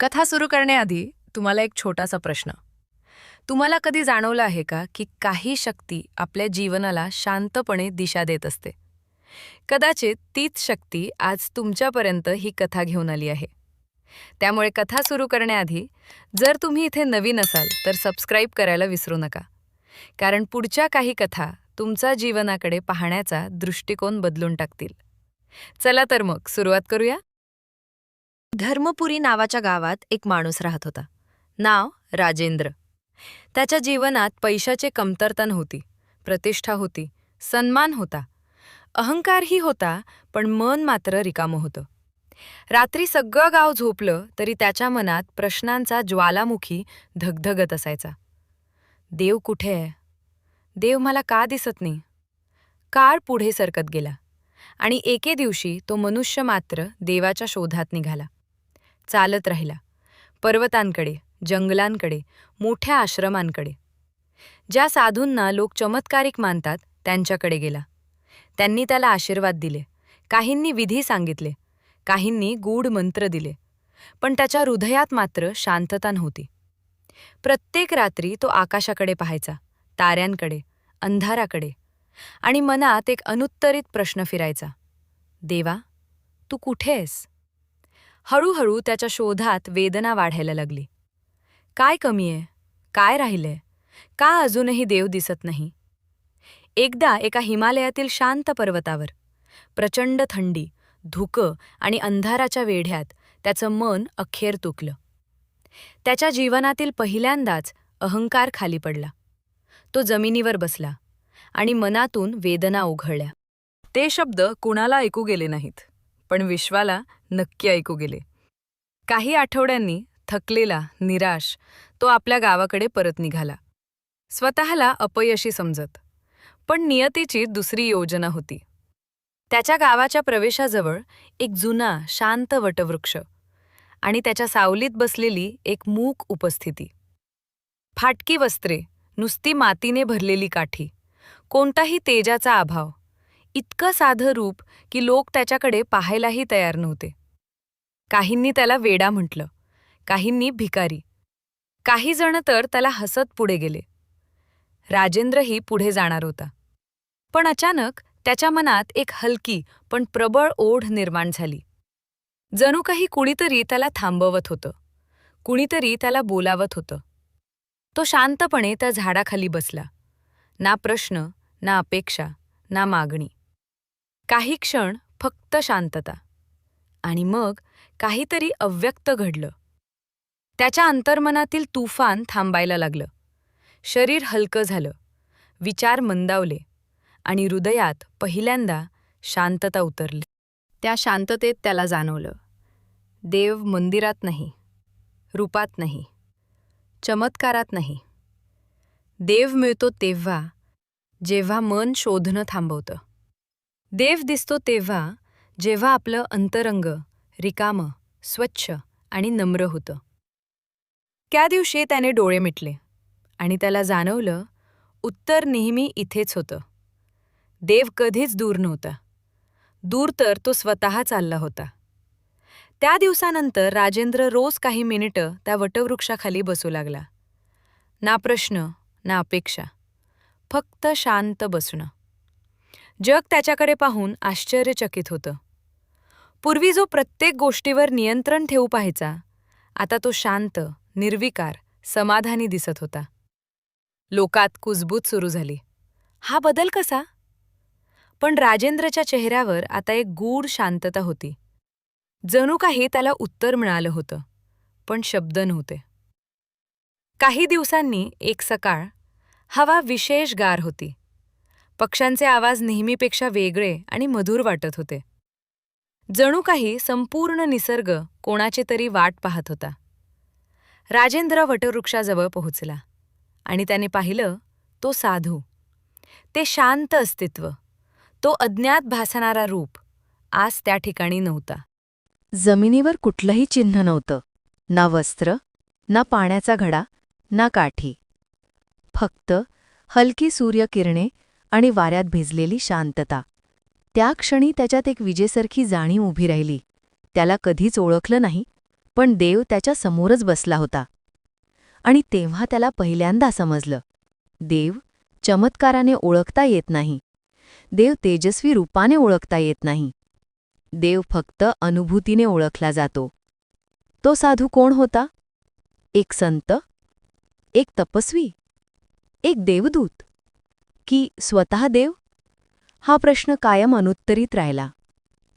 कथा सुरू करण्याआधी तुम्हाला एक छोटासा प्रश्न. तुम्हाला कधी जाणवलं आहे का की काही शक्ती आपल्या जीवनाला शांतपणे दिशा देत असते? कदाचित तीच शक्ती आज तुमच्यापर्यंत ही कथा घेऊन आली आहे. त्यामुळे कथा सुरू करण्याआधी जर तुम्ही इथे नवीन असाल तर सबस्क्राईब करायला विसरू नका. कारण पुढच्या काही कथा तुमचा जीवनाकडे पाहण्याचा दृष्टिकोन बदलून टाकतील. चला तर मग सुरुवात करूया. धर्मपुरी नावाच्या गावात एक माणूस राहत होता. नाव राजेंद्र. त्याच्या जीवनात पैशाचे कमतरता नव्हती. प्रतिष्ठा होती. सन्मान होता. अहंकारही होता पण मन मात्र रिकामं होतं. रात्री सगळं गाव झोपलं तरी त्याच्या मनात प्रश्नांचा ज्वालामुखी धगधगत असायचा. देव कुठे आहे? देव मला का दिसत नाही? काळ पुढे सरकत गेला आणि एके दिवशी तो मनुष्य मात्र देवाच्या शोधात निघाला. चालत राहिला. पर्वतांकडे जंगलांकडे मोठ्या आश्रमांकडे. ज्या साधूंना लोक चमत्कारिक मानतात त्यांच्याकडे गेला. त्यांनी त्याला आशीर्वाद दिले. काहींनी विधी सांगितले. काहींनी गूढ मंत्र दिले. पण त्याच्या हृदयात मात्र शांतता नव्हती. प्रत्येक रात्री तो आकाशाकडे पाहायचा ताऱ्यांकडे अंधाराकडे. आणि मनात एक अनुत्तरित प्रश्न फिरायचा. देवा तू कुठे आहेस? हळूहळू त्याच्या शोधात वेदना वाढायला लागली. काय कमी आहे? काय राहिलंय? का अजूनही देव दिसत नाही? एकदा एका हिमालयातील शांत पर्वतावर प्रचंड थंडी धुकं आणि अंधाराच्या वेढ्यात त्याचं मन अखेर तुकलं. त्याच्या जीवनातील पहिल्यांदाच अहंकार खाली पडला. तो जमिनीवर बसला आणि मनातून वेदना उघळल्या. ते शब्द कुणाला ऐकू गेले नाहीत पण विश्वाला नक्की ऐकू गेले. काही आठवड्यांनी थकलेला निराश तो आपल्या गावाकडे परत निघाला. स्वतःला अपयशी समजत पण नियतीची दुसरी योजना होती. त्याच्या गावाच्या प्रवेशाजवळ एक जुना शांत वटवृक्ष आणि त्याच्या सावलीत बसलेली एक मूक उपस्थिती. फाटकी वस्त्रे नुसती मातीने भरलेली काठी कोणताही तेजाचा अभाव इतकं साधं रूप की लोक त्याच्याकडे पाहायलाही तयार नव्हते. काहींनी त्याला वेडा म्हटलं काहींनी भिकारी. काही जण तर त्याला हसत पुढे गेले. राजेंद्रही पुढे जाणार होता. पण अचानक त्याच्या मनात एक हलकी पण प्रबळ ओढ निर्माण झाली. जणू काही कुणीतरी त्याला थांबवत होतं. कुणीतरी त्याला बोलावत होतं. तो शांतपणे त्या झाडाखाली बसला. ना प्रश्न ना अपेक्षा ना मागणी. काही क्षण फक्त शांतता. आणि मग काहीतरी अव्यक्त घडलं. त्याच्या अंतर्मनातील तुफान थांबायला लागलं. शरीर हलकं झालं. विचार मंदावले. आणि हृदयात पहिल्यांदा शांतता उतरली. त्या शांततेत त्याला जाणवलं. देव मंदिरात नाही. रूपात नाही. चमत्कारात नाही. देव मिळतो तेव्हा जेव्हा मन शोधणं थांबवतं. देव दिसतो तेव्हा जेव्हा आपलं अंतरंग रिकामं स्वच्छ आणि नम्र होतं. त्या दिवशी त्याने डोळे मिटले आणि त्याला जाणवलं उत्तर नेहमी इथेच होतं. देव कधीच दूर नव्हता. दूर तर तो स्वतः चालला होता. त्या दिवसानंतर राजेंद्र रोज काही मिनिटं त्या वटवृक्षाखाली बसू लागला. ना प्रश्न ना अपेक्षा. फक्त शांत बसणं. जग त्याच्याकडे पाहून आश्चर्यचकित होतं. पूर्वी जो प्रत्येक गोष्टीवर नियंत्रण ठेवू पाहायचा आता तो शांत निर्विकार समाधानी दिसत होता. लोकात कुजबूज सुरू झाली. हा बदल कसा? पण राजेंद्रच्या चेहऱ्यावर आता एक गूढ शांतता होती. जणू काही त्याला उत्तर मिळालं होतं पण शब्द नव्हते. काही दिवसांनी एक सकाळ हवा विशेष गार होती. पक्ष्यांचे आवाज नेहमीपेक्षा वेगळे आणि मधुर वाटत होते. जणू काही संपूर्ण निसर्ग कोणाची तरी वाट पाहत होता. राजेंद्र वटवृक्षाजवळ पोहोचला आणि त्याने पाहिलं तो साधू. ते शांत अस्तित्व. तो अज्ञात भासणारा रूप आज त्या ठिकाणी नव्हता. जमिनीवर कुठलंही चिन्ह नव्हतं. ना वस्त्र ना पाण्याचा घडा ना काठी. फक्त हलकी सूर्यकिरणे आणि वाऱ्यात भिजलेली शांतता. त्या क्षणी त्याच्यात एक विजेसारखी जाणीव उभी राहिली. त्याला कधीच ओळखलं नाही पण देव त्याच्या समोरच बसला होता. आणि तेव्हा त्याला पहिल्यांदा समजलं. देव चमत्काराने ओळखता येत नाही. देव तेजस्वी रूपाने ओळखता येत नाही. देव फक्त अनुभूतीने ओळखला जातो. तो साधू कोण होता? एक संत? एक तपस्वी? एक देवदूत? की स्वतः देव? हा प्रश्न कायम अनुत्तरित राहिला.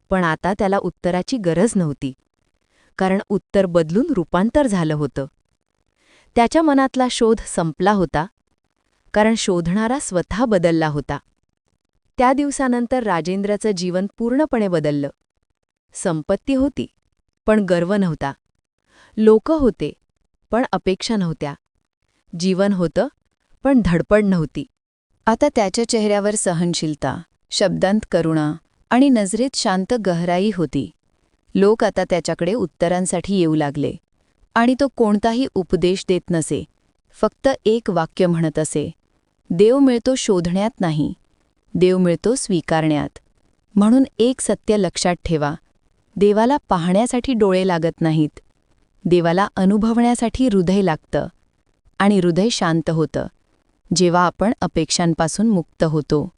पण आता त्याला उत्तराची गरज नव्हती. कारण उत्तर बदलून रूपांतर झालं होतं. त्याच्या मनातला शोध संपला होता. कारण शोधणारा स्वतः बदलला होता. त्या दिवसानंतर राजेंद्रचं जीवन पूर्णपणे बदललं. संपत्ती होती पण गर्व नव्हता. लोक होते पण अपेक्षा नव्हत्या. जीवन होतं पण धडपड नव्हती. आता त्याच्या चेहऱ्यावर सहनशीलता शब्दांत करुणा आणि नजरेत शांत गहराई होती. लोक आता त्याच्याकडे उत्तरांसाठी येऊ लागले आणि तो कोणताही उपदेश देत नसे फक्त एक वाक्य म्हणत असे देव मिळतो शोधण्यात नाही देव मिळतो स्वीकारण्यात म्हणून एक सत्य लक्षात ठेवा देवाला पाहण्यासाठी डोळे लागत नाहीत. देवाला अनुभवण्यासाठी हृदय लागतं आणि हृदय शांत होतं. जेव्हा आपण अपेक्षांपासून मुक्त होतो.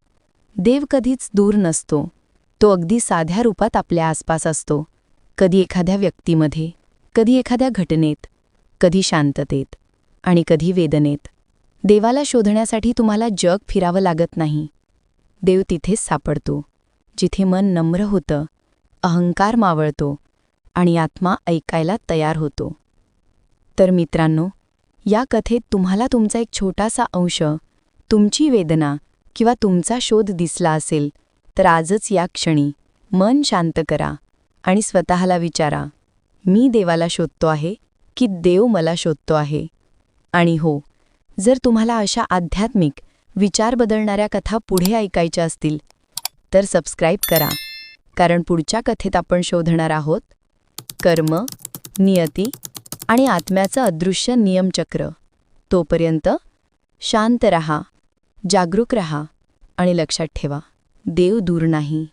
देव कधीच दूर नसतो. तो अगदी साध्या रूपात आपल्या आसपास असतो. कधी एखाद्या व्यक्तीमध्ये कधी एखाद्या घटनेत कधी शांततेत आणि कधी वेदनेत. देवाला शोधण्यासाठी तुम्हाला जग फिरावं लागत नाही. देव तिथेच सापडतो जिथे मन नम्र होतं अहंकार मावळतो आणि आत्मा ऐकायला तयार होतो. तर मित्रांनो या कथेत तुम्हाला तुमचा एक छोटासा अंश तुमची वेदना किंवा तुमचा शोध दिसला असेल तर आजच या क्षणी मन शांत करा आणि स्वतःला विचारा मी देवाला शोधतो आहे की देव मला शोधतो आहे? आणि हो जर तुम्हाला अशा आध्यात्मिक विचार बदलणाऱ्या कथा पुढे ऐकायच्या असतील तर सबस्क्राईब करा. कारण पुढच्या कथेत आपण शोधणार आहोत कर्म नियती आणि आत्म्याचं अदृश्य नियमचक्र. तोपर्यंत शांत रहा जागरूक रहा आणि लक्षात ठेवा देव दूर नाही.